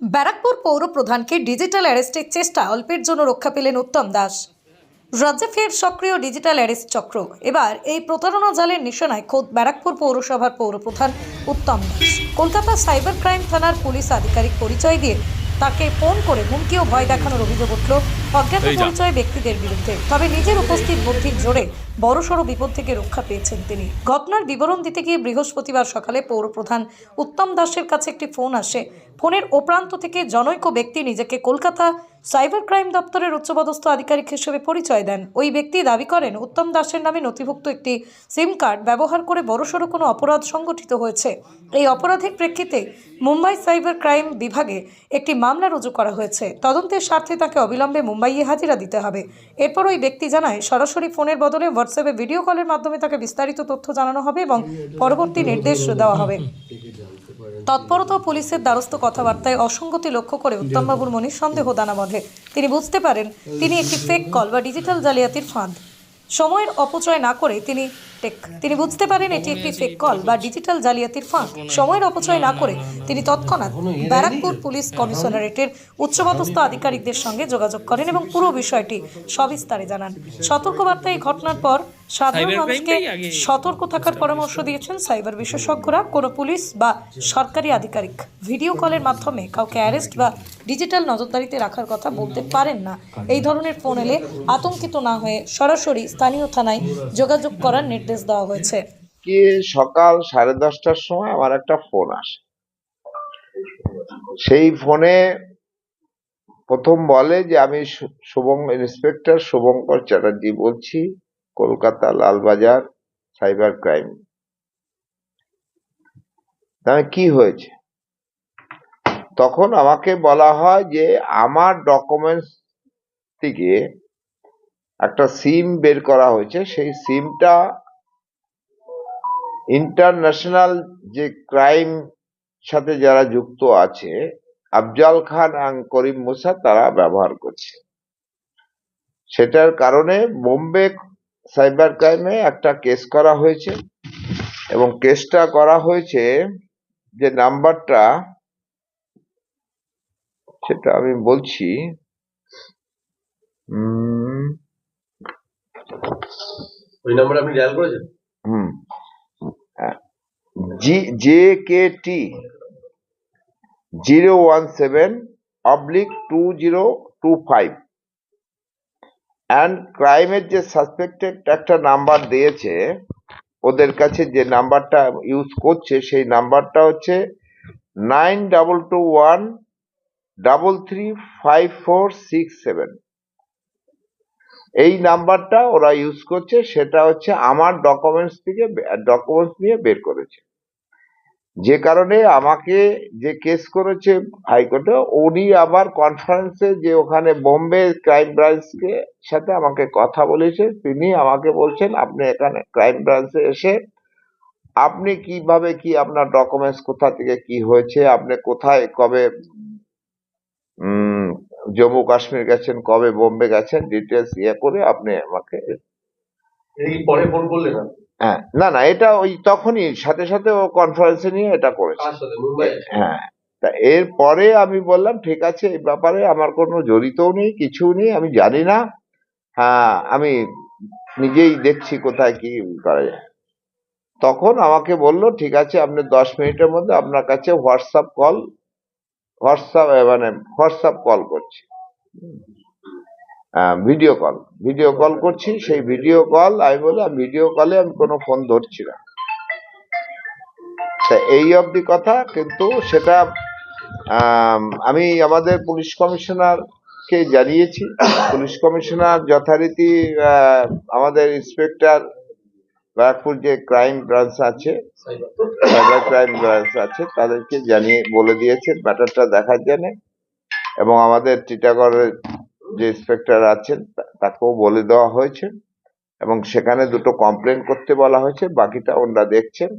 ব্যারাকপুর পৌর প্রধানকে ডিজিটাল অ্যারেস্টের চেষ্টা, অল্পের জন্য রক্ষা পেলেন উত্তম দাস। রাজ্যে ফের সক্রিয় ডিজিটাল অ্যারেস্ট চক্র। এবার এই প্রতারণা জালের নিশানায় খোদ ব্যারাকপুর পৌরসভার পৌরপ্রধান উত্তম দাস। কলকাতা সাইবার ক্রাইম থানার পুলিশ আধিকারিক পরিচয় দিয়ে তাকে ফোন করে হুমকি ও ভয় দেখানোর অভিযোগ উঠল। অজ্ঞাত পরিচয় ব্যক্তিদের বিরুদ্ধে। তবে নিজের উপস্থিত বুদ্ধির জোরে বড়সড় বিপদ থেকে রক্ষা পেয়েছেন তিনি। ঘটনার বিবরণ দিতে গিয়ে বৃহস্পতিবার সকালে পৌর প্রধান উত্তম দাসের কাছে একটি ফোন আসে। ফোনের ওপ্রান্ত থেকে জনৈক ব্যক্তি নিজেকে কলকাতা সাইবার ক্রাইম দপ্তরের উচ্চপদস্থ আধিকারিক হিসেবে পরিচয় দেন। ওই ব্যক্তি দাবি করেন, উত্তম দাসের নামে নথিভুক্ত একটি সিম কার্ড ব্যবহার করে বড়সড় কোনো অপরাধ সংগঠিত হয়েছে। এই অপরাধের প্রেক্ষিতে মুম্বাই সাইবার ক্রাইম বিভাগে একটি মামলা রুজু করা হয়েছে। তদন্তের স্বার্থে তাকে অবিলম্বে মুম্বাইয়ে হাজিরা দিতে হবে। এরপর ওই ব্যক্তি জানায়, সরাসরি ফোনের বদলে হোয়াটসঅ্যাপে ভিডিও কলের মাধ্যমে তাকে বিস্তারিত তথ্য জানানো হবে এবং পরবর্তী নির্দেশ দেওয়া হবে। তৎপরতা পুলিশের দ্বারস্থ কথাবার্তায় অসঙ্গতি লক্ষ্য করে উত্তমবাবুর মনে সন্দেহ দানা বাঁধে তিনি বুঝতে পারেন তিনি একটি ফেক কল বা ডিজিটাল জালিয়াতির ফাঁদ। সময়ের অপচয় না করে তিনি টেক তিনি বুঝতে পারেন এটি একটি ফেক কল বা ডিজিটাল জালিয়াতির ফাঁদ। সময়ের অপচয় না করে তিনি তৎক্ষণাৎ ব্যারাকপুর পুলিশ কমিশনারেটের উচ্চপদস্থ আধিকারিকদের সঙ্গে যোগাযোগ করেন এবং পুরো বিষয়টি সবিস্তারে জানান। সতর্কবার্তা এই ঘটনার পর সাধারণ মানুষকে সতর্ক থাকার পরামর্শ দিয়েছেন সাইবার বিশেষজ্ঞরা। কোনো পুলিশ বা সরকারি আধিকারিক ভিডিও কলের মাধ্যমে কাউকে অ্যারেস্ট বা ডিজিটাল নজরদারিতে রাখার কথা বলতে পারেন না। এই ধরনের ফোন এলে আতঙ্কিত না হয়ে সরাসরি স্থানীয় থানায় যোগাযোগ করার নির্দেশ দেওয়া হয়েছে। কি সকাল সাড়ে দশটার সময় আমার একটা ফোন আসে। সেই ফোনে প্রথম বলে যে আমি শু- শুভম ইন্সপেক্টর শুভঙ্কর চ্যাটার্জি বলছি। Kolkata Lalbazar cyber crime. তাহলে কি হয়েছে? তখন আমাকে বলা হয় যে আমার ডকুমেন্টস থেকে একটা সিম বের করা হয়েছে। সেই সিমটা ইন্টারন্যাশনাল যে ক্রাইম সাথে যারা যুক্ত আছে, আফজাল খান আর করিম মুসা তারা ব্যবহার করছে। সেটার কারণে বোম্বে সাইবার ক্রাইমে একটা কেস করা হয়েছে এবং কেসটা করা হয়েছে যে নাম্বারটা সেটা আমি বলছি ওই নাম্বার আপনি ডায়াল করেছেন? হুম G J K T zero one seven oblique two zero two five. And ক্রাইমের যে সাসপেক্টেড একটা নাম্বার দিয়েছে, ওদের কাছে যে নাম্বারটা ইউজ করছে, সেই নাম্বারটা হচ্ছে nine double two one double three five four six seven এই নাম্বারটা ওরা ইউজ করছে, সেটা হচ্ছে আমার ডকুমেন্টস থেকে ডকুমেন্টস নিয়ে বের করেছে। যে কারণে আমাকে যে কেস করেছে হাইকোর্টে, উনি আবার কনফারেন্সে যে ওখানে বোম্বে ক্রাইম ব্রাঞ্চকে সাথে আমাকে কথা বলেছে, তিনি আমাকে বলছেন, আপনি এখানে ক্রাইম ব্রাঞ্চে এসে আপনি কীভাবে কি আপনার ডকুমেন্টস কোথা থেকে কি হয়েছে, আপনি কোথায় কবে জম্মু কাশ্মীর গেছেন, কবে বোম্বে গেছেন ডিটেলস ইয়ে করে আপনি আমাকে পরে ফোন করলেন হ্যাঁ না না এটা ওই তখনই সাথে সাথে ও কনফারেন্সে নিয়ে এটা করেছে। হ্যাঁ তা এরপরে আমি বললাম ঠিক আছে এই ব্যাপারে আমার কোনো জড়িতও নেই কিছু নেই আমি জানি না। হ্যাঁ আমি নিজেই দেখছি কোথায় কি করা যায়। তখন আমাকে বলল ঠিক আছে আপনি দশ মিনিটের মধ্যে আপনার কাছে হোয়াটসঅ্যাপ কল হোয়াটসঅ্যাপ মানে হোয়াটসঅ্যাপ কল করছি। ভিডিও কল ভিডিও কল করছি সেই ভিডিও কল আমি বললাম ভিডিও কলে আমি কোনো ফোন ধরছি না। তা এই অবধি কথা কিন্তু সেটা আম, আমি আমাদের পুলিশ কমিশনার কে জানিয়েছি। পুলিশ কমিশনার যথারীতি আমাদের ইন্সপেক্টর ব্যারাকপুর যে ক্রাইম ব্রাঞ্চ আছে সাইবার ক্রাইম ব্রাঞ্চ আছে তাদেরকে জানিয়ে বলে দিয়েছে ব্যাটারটা দেখার জন্য। এবং আমাদের টিটাগড়ের যে ইন্সপেক্টর আছেন তাকেও বলে দেওয়া হয়েছে এবং সেখানে দুটো কমপ্লেন করতে বলা হয়েছে, বাকিটা ওনারা দেখছেন।